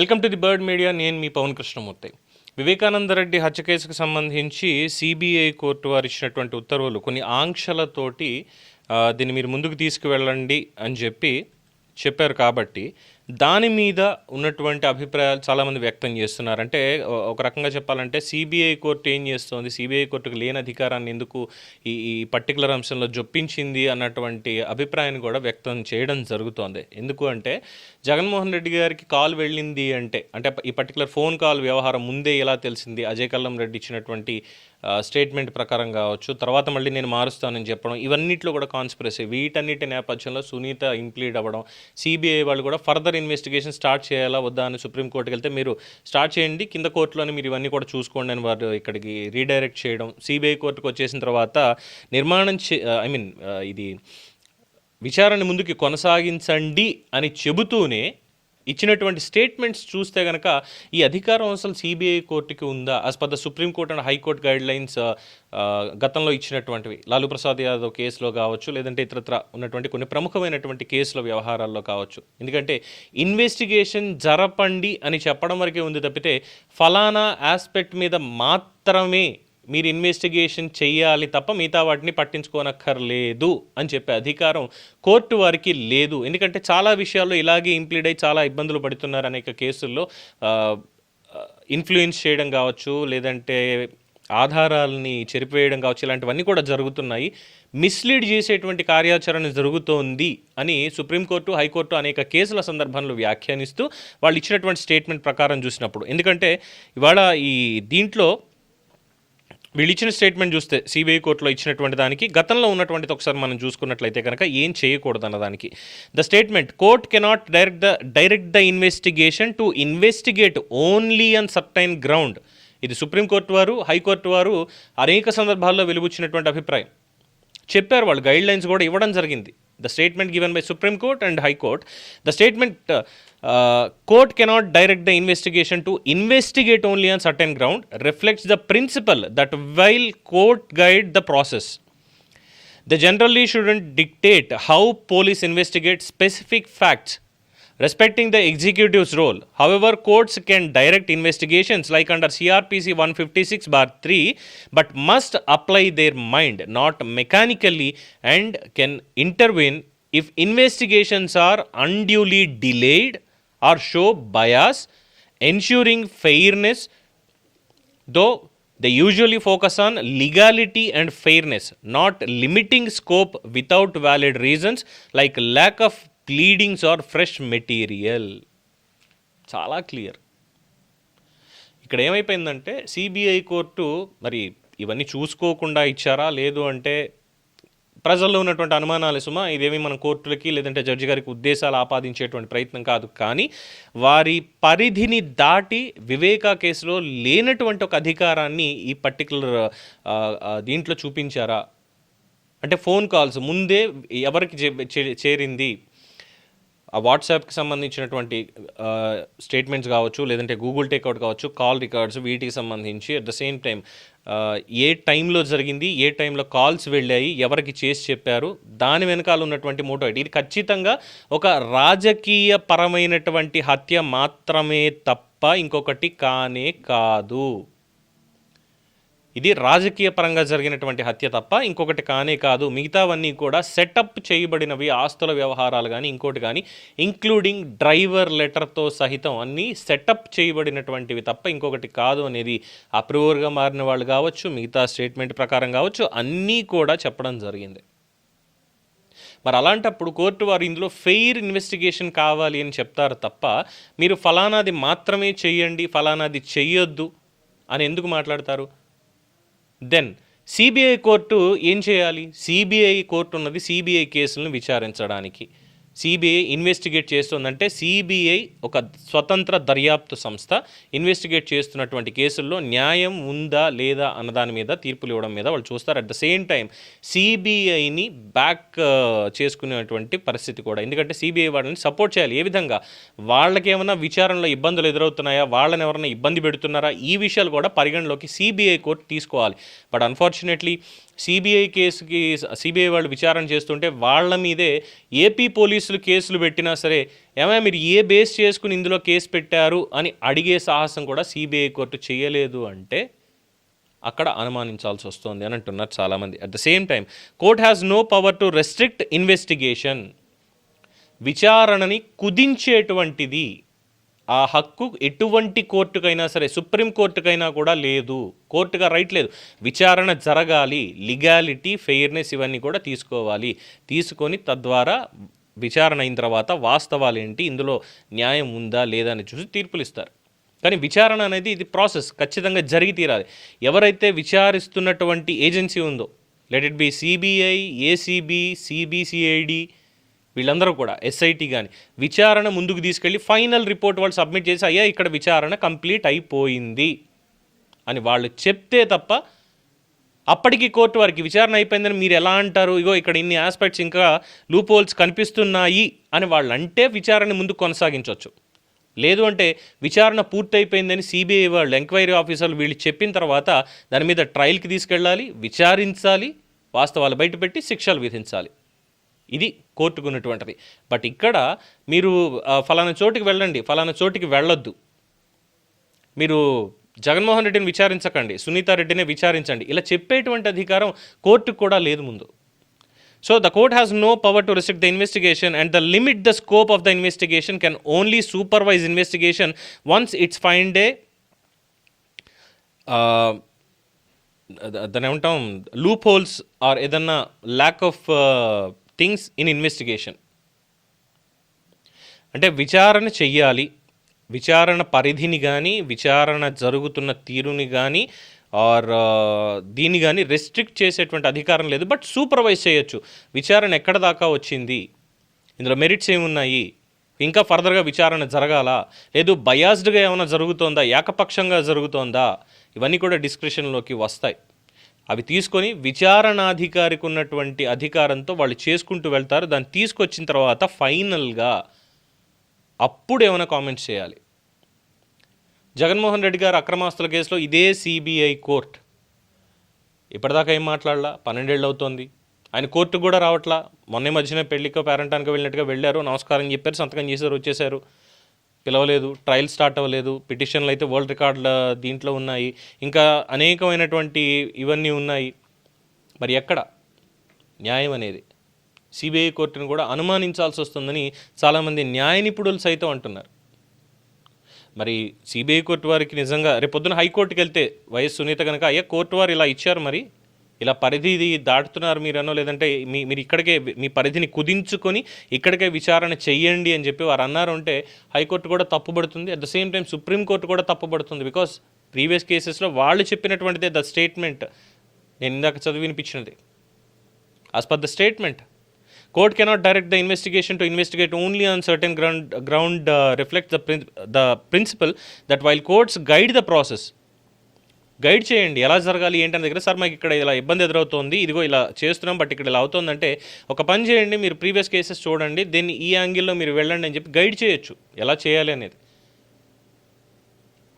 Welcome to the bird media నేను మీ పవన్ కృష్ణమూర్తి. వివేకానంద రెడ్డి హత్య కేసుకు సంబంధించి సిబిఐ కోర్టు వారు ఇచ్చినటువంటి ఉత్తర్వులు కొన్ని ఆంక్షలతోటి దీన్ని మీరు ముందుకు తీసుకువెళ్ళండి అని చెప్పి చెప్పారు కాబట్టి దాని మీద ఉన్నటువంటి అభిప్రాయాలు చాలామంది వ్యక్తం చేస్తున్నారు. అంటే ఒక రకంగా చెప్పాలంటే సిబిఐ కోర్టు ఏం చేస్తోంది? సిబిఐ కోర్టుకు లేని అధికారాన్ని ఎందుకు ఈ ఈ పర్టికులర్ అంశంలో జొప్పించింది అన్నటువంటి అభిప్రాయాన్ని కూడా వ్యక్తం చేయడం జరుగుతోంది. ఎందుకు అంటే జగన్మోహన్ రెడ్డి గారికి కాల్ వెళ్ళింది అంటే అంటే ఈ పర్టికులర్ ఫోన్ కాల్ వ్యవహారం ముందే ఎలా తెలిసింది? అజయ్ కల్లం రెడ్డి ఇచ్చినటువంటి స్టేట్మెంట్ ప్రకారం కావచ్చు తర్వాత మళ్ళీ నేను మారుస్తానని చెప్పడం ఇవన్నిట్లో కూడా కాన్స్పిరసీ వీటన్నిటి నేపథ్యంలో సునీత ఇంప్లీడ్ అవ్వడం సిబిఐ వాళ్ళు కూడా ఫర్దర్ ఇన్వెస్టిగేషన్ స్టార్ట్ చేయాలా వద్దా అని సుప్రీంకోర్టుకి వెళ్తే మీరు స్టార్ట్ చేయండి కింద కోర్టులోనే మీరు ఇవన్నీ కూడా చూసుకోండి అని వారు ఇక్కడికి రీడైరెక్ట్ చేయడం. సిబిఐ కోర్టుకు వచ్చేసిన తర్వాత నిర్మాణం ఐ మీన్ ఇది విచారణ ముందుకి కొనసాగించండి అని చెబుతూనే ఇచ్చినటువంటి స్టేట్మెంట్స్ చూస్తే కనుక ఈ అధికారం అసలు సిబిఐ కోర్టుకి ఉందా? అస్పద supreme court supreme and high court guidelines గతంలో ఇచ్చినటువంటివి లాలూ ప్రసాద్ యాదవ్ కేసులో కావచ్చు లేదంటే ఇతరత్ర ఉన్నటువంటి కొన్ని ప్రముఖమైనటువంటి కేసుల వ్యవహారాల్లో కావచ్చు. ఎందుకంటే ఇన్వెస్టిగేషన్ జరపండి అని చెప్పడం వరకే ఉంది తప్పితే ఫలానా ఆస్పెక్ట్ మీద మాత్రమే మీరు ఇన్వెస్టిగేషన్ చేయాలి తప్ప మిగతా వాటిని పట్టించుకోనక్కర్లేదు అని చెప్పే అధికారం కోర్టు వారికి లేదు. ఎందుకంటే చాలా విషయాల్లో ఇలాగే ఇంప్లీడ్ అయి చాలా ఇబ్బందులు పడుతున్నారు అనేక కేసుల్లో. ఇన్ఫ్లుయెన్స్ చేయడం కావచ్చు లేదంటే ఆధారాలని చెరిపేయడం కావచ్చు ఇలాంటివన్నీ కూడా జరుగుతున్నాయి. మిస్లీడ్ చేసేటువంటి కార్యాచరణ జరుగుతోంది అని సుప్రీంకోర్టు హైకోర్టు అనేక కేసుల సందర్భంలో వ్యాఖ్యానిస్తూ వాళ్ళు ఇచ్చినటువంటి స్టేట్మెంట్ ప్రకారం చూసినప్పుడు. ఎందుకంటే ఇవాళ ఈ దీంట్లో వీళ్ళు ఇచ్చిన స్టేట్మెంట్ చూస్తే సిబిఐ కోర్టులో ఇచ్చినటువంటి దానికి గతంలో ఉన్నటువంటిది ఒకసారి మనం చూసుకున్నట్లయితే కనుక ఏం చేయకూడదు అన్న దానికి the statement court cannot direct the direct the investigation to investigate only on certain ground ఇది సుప్రీంకోర్టు వారు హైకోర్టు వారు అనేక సందర్భాల్లో వెలువచ్చినటువంటి అభిప్రాయం. చెప్పారు వాళ్ళు గైడ్ లైన్స్ కూడా ఇవ్వడం జరిగింది. the statement given by Supreme Court and High Court. The statement uh, uh, court cannot direct the investigation to investigate only on certain ground reflects the principle that while court guide the process, they generally shouldn't dictate how police investigate specific facts respecting the executive's role. However, courts can direct investigations like under CRPC 156 bar 3 but must apply their mind, not mechanically, and can intervene if investigations are unduly delayed or show bias, ensuring fairness though they usually focus on legality and fairness, not limiting scope without valid reasons like lack of pleadings or fresh material చాలా clear ఇక్కడ ఏమైపోయిందంటే CBI court మరి ఇవన్నీ చూసుకోకుండా ఇచ్చారా లేదు అంటే ప్రజల్లో ఉన్నటువంటి అనుమానాలు సుమా ఇదేమి మన కోర్టులకి లేదంటే జడ్జి గారికి ఉద్దేశాలు ఆపాదించేటువంటి ప్రయత్నం కాదు. కానీ వారి పరిధిని దాటి వివేకా కేసులో లేనటువంటి ఒక అధికారాన్ని ఈ పర్టికులర్ దీంట్లో చూపించారా? అంటే ఫోన్ కాల్స్ ముందే ఎవరికి చేరింది? ఆ వాట్సాప్కి సంబంధించినటువంటి స్టేట్మెంట్స్ కావచ్చు లేదంటే గూగుల్ టేక్అవుట్ కావచ్చు కాల్ రికార్డ్స్ వీటికి సంబంధించి అట్ ద సేమ్ టైం ఏ టైంలో జరిగింది ఏ టైంలో కాల్స్ వెళ్ళాయి ఎవరికి చేసి చెప్పారు దాని వెనకాల ఉన్నటువంటి మోటో ఇది ఖచ్చితంగా ఒక రాజకీయ పరమైనటువంటి హత్య మాత్రమే తప్ప ఇంకొకటి కానే కాదు. ఇది రాజకీయ పరంగా జరిగినటువంటి హత్య తప్ప ఇంకొకటి కానే కాదు. మిగతావన్నీ కూడా సెటప్ చేయబడినవి ఆస్తుల వ్యవహారాలు కానీ ఇంకోటి కానీ ఇంక్లూడింగ్ డ్రైవర్ లెటర్తో సహితం అన్నీ సెటప్ చేయబడినటువంటివి తప్ప ఇంకొకటి కాదు అనేది అప్రూవర్గా మారిన వాళ్ళు కావచ్చు మిగతా స్టేట్మెంట్ ప్రకారం కావచ్చు అన్నీ కూడా చెప్పడం జరిగింది. మరి అలాంటప్పుడు కోర్టు వారు ఇందులో ఫెయిర్ ఇన్వెస్టిగేషన్ కావాలి అని చెప్తారు తప్ప మీరు ఫలానాది మాత్రమే చేయండి ఫలానాది చెయ్యొద్దు అని ఎందుకు మాట్లాడతారు? దెన్ సిబిఐ కోర్టు ఏం చేయాలి? సిబిఐ కోర్టు ఉన్నది సిబిఐ కేసులను విచారించడానికి. సిబిఐ ఇన్వెస్టిగేట్ చేస్తుందంటే సిబిఐ ఒక స్వతంత్ర దర్యాప్తు సంస్థ ఇన్వెస్టిగేట్ చేస్తున్నటువంటి కేసుల్లో న్యాయం ఉందా లేదా అన్నదాని మీద తీర్పులు ఇవ్వడం మీద వాళ్ళు చూస్తారు. అట్ ద సేమ్ టైం సిబిఐని బ్యాక్ uh, చేసుకునేటువంటి పరిస్థితి కూడా. ఎందుకంటే సిబిఐ వాళ్ళని సపోర్ట్ చేయాలి. ఏ విధంగా? వాళ్ళకేమైనా విచారణలో ఇబ్బందులు ఎదురవుతున్నాయా? వాళ్ళని ఎవరైనా ఇబ్బంది పెడుతున్నారా? ఈ విషయాలు కూడా పరిగణలోకి సిబిఐ కోర్టు తీసుకోవాలి. బట్ అన్ఫార్చునేట్లీ సిబిఐ కేసుకి సిబిఐ వాళ్ళు విచారణ చేస్తుంటే వాళ్ళ మీదే ఏపీ పోలీస్ పోలీసులు కేసులు పెట్టినా సరే ఏమైనా మీరు ఏ బేస్ చేసుకుని ఇందులో కేసు పెట్టారు అని అడిగే సాహసం కూడా సిబిఐ కోర్టు చేయలేదు అంటే అక్కడ అనుమానించాల్సి వస్తుంది అని అంటున్నారు చాలామంది. At the same time court has no power to restrict investigation విచారణని కుదించేటువంటిది ఆ హక్కు ఎటువంటి కోర్టుకైనా సరే సుప్రీం కోర్టుకైనా కూడా లేదు. కోర్టుగా రైట్ లేదు. విచారణ జరగాలి. లిగాలిటీ ఫెయిర్నెస్ ఇవన్నీ కూడా తీసుకోవాలి. తీసుకొని తద్వారా విచారణ అయిన తర్వాత వాస్తవాలు ఏంటి ఇందులో న్యాయం ఉందా లేదా అని చూసి తీర్పులు ఇస్తారు కానీ విచారణ అనేది ఇది ప్రాసెస్ ఖచ్చితంగా జరిగి తీరాలి. ఎవరైతే విచారిస్తున్నటువంటి ఏజెన్సీ ఉందో let it be CBI ACB CBCID వీళ్ళందరూ కూడా ఎస్ఐటి కానీ విచారణ ముందుకు తీసుకెళ్ళి ఫైనల్ రిపోర్ట్ వాళ్ళు సబ్మిట్ చేసి అయ్యా ఇక్కడ విచారణ కంప్లీట్ అయిపోయింది అని వాళ్ళు చెప్తే తప్ప అప్పటికి కోర్టు వారికి విచారణ అయిపోయిందని మీరు ఎలా అంటారు? ఇగో ఇక్కడ ఇన్ని ఆస్పెక్ట్స్ ఇంకా లూప్ హోల్స్ కనిపిస్తున్నాయి అని వాళ్ళు అంటే విచారణ ముందు కొనసాగించవచ్చు లేదు అంటే విచారణ పూర్తయిపోయిందని సిబిఐ వాళ్ళు ఎంక్వైరీ ఆఫీసర్లు వీళ్ళు చెప్పిన తర్వాత దాని మీద ట్రయల్కి తీసుకెళ్ళాలి విచారించాలి వాస్తవాలు బయటపెట్టి శిక్షలు విధించాలి. ఇది కోర్టుకున్నటువంటిది బట్ ఇక్కడ మీరు ఫలానా చోటికి వెళ్ళండి ఫలానా చోటికి వెళ్ళొద్దు. మీరు జగన్మోహన్ రెడ్డిని విచారించకండి సునీతారెడ్డినే విచారించండి. ఇలా చెప్పేటువంటి అధికారం కోర్టుకు కూడా లేదు ముందు. So the court has no power to restrict the investigation and the limit the scope of the investigation can only supervise investigation once it's find a దాని ఏమంటాం లూప్ హోల్స్ ఆర్ ఏదన్నా lack of things in investigation అంటే విచారణ చెయ్యాలి విచారణ పరిధిని కానీ విచారణ జరుగుతున్న తీరుని కానీ ఆర్ దీన్ని కానీ రెస్ట్రిక్ట్ చేసేటువంటి అధికారం లేదు బట్ సూపర్వైజ్ చేయొచ్చు. విచారణ ఎక్కడ దాకా వచ్చింది? ఇందులో మెరిట్స్ ఏమున్నాయి? ఇంకా ఫర్దర్గా విచారణ జరగాల? లేదు బయాస్డ్గా ఏమైనా జరుగుతోందా? ఏకపక్షంగా జరుగుతోందా? ఇవన్నీ కూడా డిస్క్రిషన్లోకి వస్తాయి. అవి తీసుకొని విచారణాధికారికి ఉన్నటువంటి అధికారంతో వాళ్ళు చేసుకుంటూ వెళ్తారు. దాన్ని తీసుకొచ్చిన తర్వాత ఫైనల్గా అప్పుడు ఏమైనా కామెంట్స్ చేయాలి. జగన్మోహన్ రెడ్డి గారు అక్రమాస్తుల కేసులో ఇదే సిబిఐ కోర్ట్. ఇప్పటిదాకా ఏం మాట్లాడలా? పన్నెండేళ్ళు అవుతోంది. ఆయన కోర్టు కూడా రావట్లా? మొన్న మధ్యన పెళ్ళికో పేరెంటానికి వెళ్ళినట్టుగా వెళ్ళారు. నమస్కారం చెప్పారు సంతకం చేశారు వచ్చేసారు పిలవలేదు ట్రయల్ స్టార్ట్ అవ్వలేదు. పిటిషన్లు అయితే వరల్డ్ రికార్డుల దీంట్లో ఉన్నాయి. ఇంకా అనేకమైనటువంటి ఇవన్నీ ఉన్నాయి. మరి ఎక్కడ? న్యాయం అనేది. సిబిఐ కోర్టును కూడా అనుమానించాల్సి వస్తుందని చాలామంది న్యాయ నిపుణులు సైతం అంటున్నారు. మరి సిబిఐ కోర్టు వారికి నిజంగా రేపొద్దున హైకోర్టుకి వెళ్తే వైఎస్ సునీత కనుక అయ్యా కోర్టు వారు ఇలా ఇచ్చారు మరి? ఇలా పరిధి ఇది దాటుతున్నారు మీరనో లేదంటే మీ మీరు ఇక్కడికే మీ పరిధిని కుదించుకొని ఇక్కడికే విచారణ చెయ్యండి అని చెప్పి వారు అన్నారు అంటే హైకోర్టు కూడా తప్పుపడుతుంది at the same time supreme court కూడా తప్పుపడుతుంది బికాస్ ప్రీవియస్ కేసెస్లో వాళ్ళు చెప్పినటువంటిదే ద స్టేట్మెంట్ నేను ఇందాక చదివినిపించినది. As per the statement court cannot direct the investigation to investigate only on certain ground ground uh, reflects the prin- the principle that while courts guide the process guide చేయండి. ఎలా జరగాలి ఏంటని దగ్గర sir మాకు ఇక్కడ ఇలా ఇబ్బంది ఎదురవుతోంది ఇదిగో ఇలా చేస్తున్నాం బట్ ఇక్కడ ఇలా అవుతుందంటే ఒక పని చేయండి మీరు ప్రీవియస్ కేసెస్ చూడండి దీన్ని ఈ యాంగిల్లో మీరు వెళ్ళండి అని చెప్పి గైడ్ చేయొచ్చు. ఎలా చేయాలి అనేది.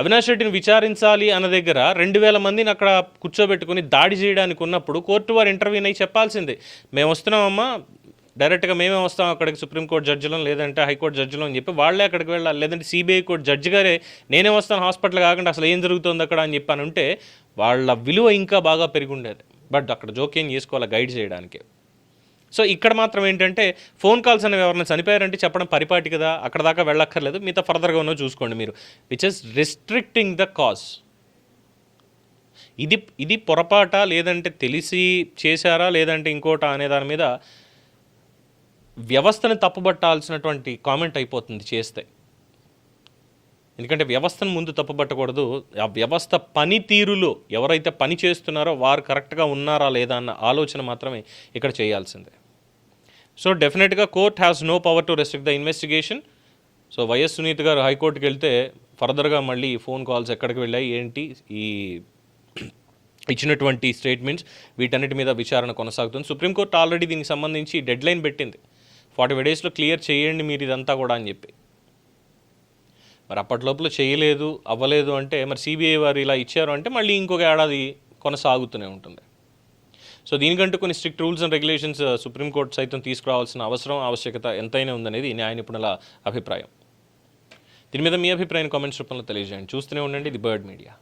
అవినాష్ రెడ్డిని విచారించాలి అన్న దగ్గర రెండు వేల మందిని అక్కడ కూర్చోబెట్టుకుని దాడి చేయడానికి ఉన్నప్పుడు కోర్టు వారు ఇంటర్వ్యూని అయి చెప్పాల్సిందే. మేము వస్తున్నామమ్మా డైరెక్ట్గా మేమే వస్తాం అక్కడికి సుప్రీంకోర్టు జడ్జిలో లేదంటే హైకోర్టు జడ్జిలో అని చెప్పి వాళ్ళే అక్కడికి వెళ్ళాలి. లేదంటే సిబిఐ కోర్టు జడ్జి గారే నేనే వస్తాను హాస్పిటల్ కాకుండా అసలు ఏం జరుగుతుంది అక్కడ? అని చెప్పి అని ఉంటే వాళ్ళ విలువ ఇంకా బాగా పెరిగి ఉండేది బట్ అక్కడ జోక్యం చేసుకోవాలి గైడ్ చేయడానికి. సో ఇక్కడ మాత్రం ఏంటంటే ఫోన్ కాల్స్ అనేవి ఎవరైనా చనిపోయారంటే చెప్పడం పరిపాటి కదా అక్కడ దాకా వెళ్ళక్కర్లేదు. మిగతా ఫర్దర్గా ఉన్నో చూసుకోండి మీరు. Which is restricting the cause ఇది ఇది పొరపాట? లేదంటే తెలిసి చేశారా? లేదంటే ఇంకోట? అనే దాని మీద వ్యవస్థను తప్పుబట్టాల్సినటువంటి కామెంట్ అయిపోతుంది చేస్తే. ఎందుకంటే వ్యవస్థను ముందు తప్పుపట్టకూడదు. ఆ వ్యవస్థ పనితీరులో ఎవరైతే పని చేస్తున్నారో వారు కరెక్ట్గా ఉన్నారా లేదా అన్న ఆలోచన మాత్రమే ఇక్కడ చేయాల్సిందే. సో డెఫినెట్గా court has no power to restrict the investigation. So YS Sunith గారు హైకోర్టుకి వెళ్తే ఫర్దర్గా మళ్ళీ ఫోన్ కాల్స్ ఎక్కడికి వెళ్ళాయి ఏంటి? ఈ ఇచ్చినటువంటి స్టేట్మెంట్స్ వీటన్నిటి మీద విచారణ కొనసాగుతుంది. సుప్రీంకోర్టు ఆల్రెడీ దీనికి సంబంధించి డెడ్ లైన్ పెట్టింది. ఫార్టీ ఫైవ్ డేస్లో క్లియర్ చేయండి మీరు ఇదంతా కూడా అని చెప్పి. మరి అప్పటిలోపల చేయలేదు అవ్వలేదు అంటే మరి సిబిఐ వారు ఇలా ఇచ్చారు అంటే మళ్ళీ ఇంకొక ఏడాది కొనసాగుతూనే ఉంటుంది. సో దీనికంటూ కొన్ని strict rules and regulations supreme court సైతం తీసుకురావాల్సిన అవసరం ఆవశ్యకత ఎంతైనా ఉందనేది న్యాయ నిపుణుల అభిప్రాయం. దీని మీద మీ అభిప్రాయం కామెంట్స్ రూపంలో తెలియజేయండి. చూస్తూనే ఉండండి ది బర్డ్ మీడియా.